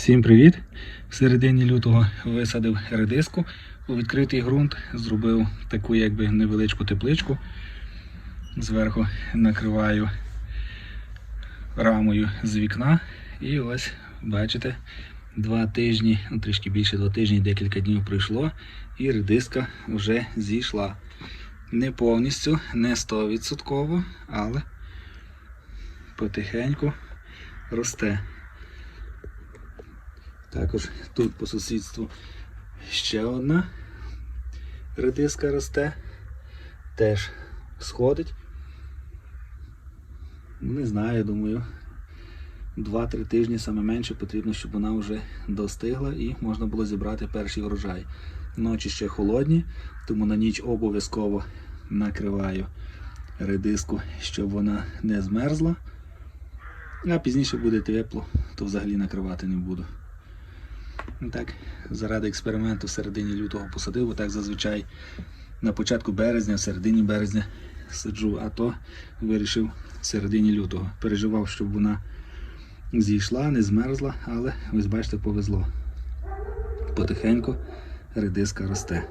Всім привіт! В середині лютого висадив редиску у відкритий ґрунт, зробив таку якби невеличку тепличку. Зверху накриваю рамою з вікна. І ось бачите, два тижні, ну трішки більше два тижні, декілька днів пройшло, і редиска вже зійшла. Не повністю, не 100%, але потихеньку росте. Також тут по сусідству ще одна редиска росте, теж сходить. Ну, Не знаю, думаю, 2-3 тижні саме менше потрібно, щоб вона вже достигла і можна було зібрати перший врожай. Ночі ще холодні, тому на ніч обов'язково накриваю редиску, щоб вона не змерзла. А пізніше буде тепло, то взагалі накривати не буду. Ну Так, заради експерименту в середині лютого посадив, так зазвичай на початку березня, в середині березня саджу, а то вирішив в середині лютого. Переживав, щоб вона зійшла, не змерзла, але ось бачите, повезло. Потихеньку редиска росте.